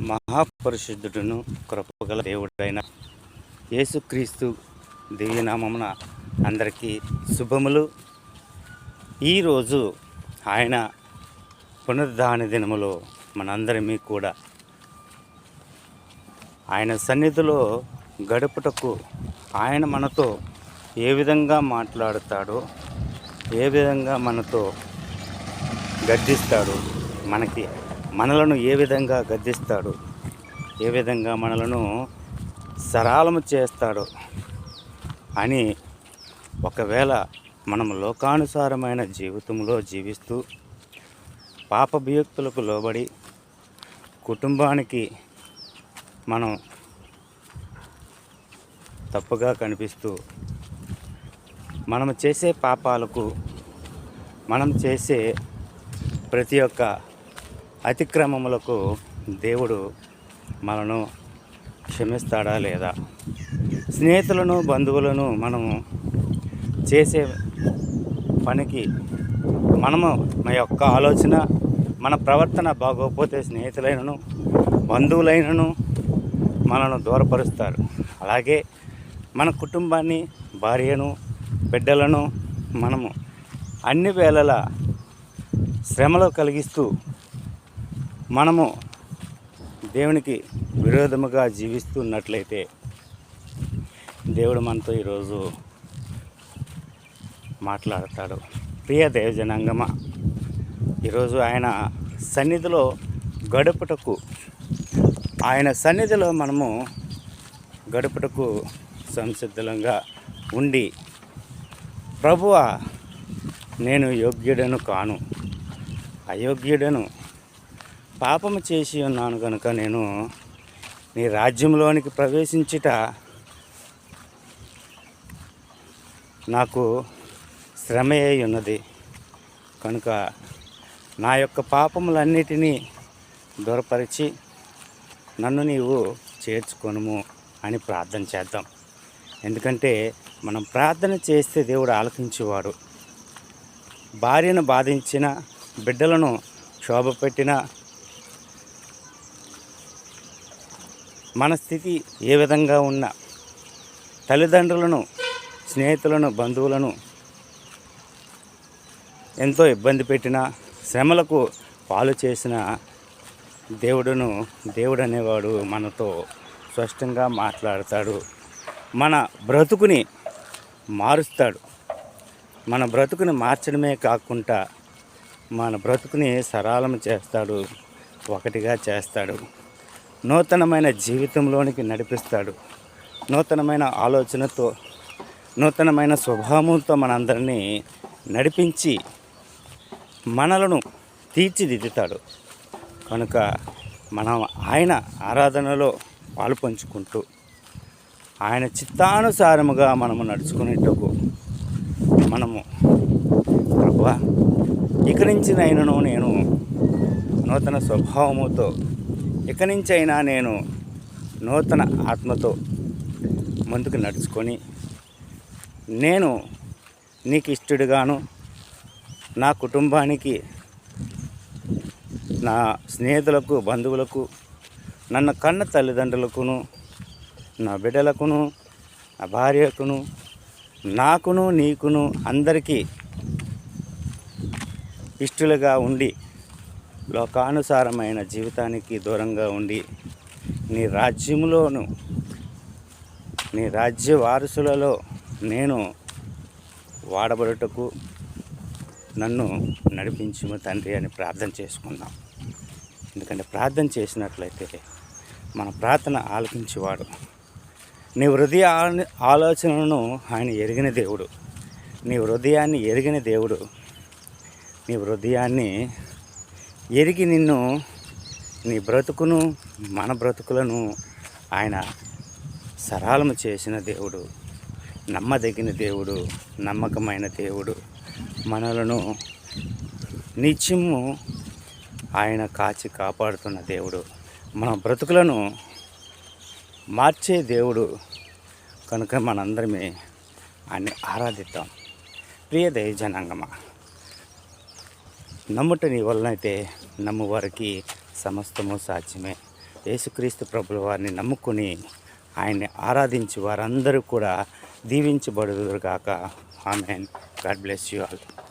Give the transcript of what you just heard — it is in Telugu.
మహాపరిశుద్ధుడును కృపగల దేవుడైన యేసుక్రీస్తు దివ్యనామమున అందరికీ శుభములు. ఈరోజు ఆయన పునరుద్ధాన దినములో మనందరిమీ కూడా ఆయన సన్నిధిలో గడుపుటకు ఆయన మనతో ఏ విధంగా మాట్లాడుతాడో ఏ విధంగా మనతో గర్జిస్తాడో మనకి మనలను ఏ విధంగా గద్దిస్తాడు? ఏ విధంగా మనలను సరాలము చేస్తాడు? అని ఒకవేళ మనం లోకానుసారమైన జీవితంలో జీవిస్తూ పాపభియుక్తులకు లోబడి కుటుంబానికి మనం తప్పుగా కనిపిస్తూ మనం చేసే పాపాలకు మనం చేసే ప్రతి ఒక్క అతిక్రమములకు దేవుడు మనను క్షమిస్తాడా లేదా? స్నేహితులను బంధువులను మనము చేసే పనికి మనము మన యొక్క ఆలోచన మన ప్రవర్తన బాగోకపోతే స్నేహితులైనను బంధువులైనను మనను దూరపరుస్తారు. అలాగే మన కుటుంబాన్ని భార్యను బిడ్డలను మనము అన్ని వేళలా శ్రమలో కలిగిస్తూ మనము దేవునికి విరోధముగా జీవిస్తున్నట్లయితే దేవుడు మనతో ఈరోజు మాట్లాడతాడు. ప్రియ దేవజనాంగమ ఈరోజు ఆయన సన్నిధిలో గడుపుటకు ఆయన సన్నిధిలో మనము గడుపుటకు సంసిద్ధంగా ఉండి ప్రభువ నేను యోగ్యుడను కాను. అయోగ్యుడను పాపము చేసి ఉన్నాను కనుక నేను నీ రాజ్యంలోనికి ప్రవేశించుట నాకు శ్రమ అయి ఉన్నది. కనుక నా యొక్క పాపములన్నిటినీ దూరపరిచి నన్ను నీవు చేర్చుకొనుము అని ప్రార్థన చేద్దాం. ఎందుకంటే మనం ప్రార్థన చేస్తే దేవుడు ఆలకించేవాడు. భార్యను బాధించిన బిడ్డలను క్షోభ పెట్టిన మన స్థితి ఏ విధంగా ఉన్నా తల్లిదండ్రులను స్నేహితులను బంధువులను ఎంతో ఇబ్బంది పెట్టిన శ్రమలకు పాలు చేసిన దేవుడును దేవుడు అనేవాడు మనతో స్పష్టంగా మాట్లాడతాడు. మన బ్రతుకుని మారుస్తాడు. మన బ్రతుకుని మార్చడమే కాకుండా మన బ్రతుకుని సరళం చేస్తాడు ఒకటిగా చేస్తాడు. నూతనమైన జీవితంలోనికి నడిపిస్తాడు. నూతనమైన ఆలోచనతో నూతనమైన స్వభావంతో మనందరినీ నడిపించి మనలను తీర్చిదిద్దుతాడు. కనుక మనం ఆయన ఆరాధనలో పాలు పంచుకుంటూ ఆయన చిత్తానుసారముగా మనము నడుచుకునేటకు మనము ప్రభా ఇక నుంచినైనను నేను నూతన స్వభావముతో ఇక నుంచైనా నేను నూతన ఆత్మతో ముందుకు నడుచుకొని నేను నీకు ఇష్టడుగాను నా కుటుంబానికి నా స్నేహితులకు బంధువులకు నన్ను కన్న తల్లిదండ్రులకును నా బిడ్డలకును నా భార్యకును నాకును నీకును అందరికీ ఇష్టలుగా ఉండి లోకానుసారమైన జీవితానికి దూరంగా ఉండి నీ రాజ్యంలోను నీ రాజ్య వారసులలో నేను వాడబడుటకు నన్ను నడిపించుము తండ్రి అని ప్రార్థన చేసుకుందాం ఎందుకంటే ప్రార్థన చేసినట్లయితే మన ప్రార్థన ఆలకించేవాడు. నీ హృదయ ఆలోచనలను ఆయన ఎరిగిన దేవుడు. నీ హృదయాన్ని ఎరిగిన దేవుడు. నీ హృదయాన్ని ఎరిగి నిన్ను నీ బ్రతుకును మన బ్రతుకులను ఆయన సరళము చేసిన దేవుడు నమ్మదగిన దేవుడు నమ్మకమైన దేవుడు. మనలను నిత్యము ఆయన కాచి కాపాడుతున్న దేవుడు. మన బ్రతుకులను మార్చే దేవుడు. కనుక మనందరమే ఆయన్ని ఆరాధిద్దాం. ప్రియ దయ జనాంగమా నీ వలనైతే నమ్మువారికి సమస్తము సాధ్యమే. యేసుక్రీస్తు ప్రభుల వారిని నమ్ముకుని ఆయన్ని ఆరాధించి వారందరూ కూడా దీవించబడుదురుగాక. Amen. God bless you all.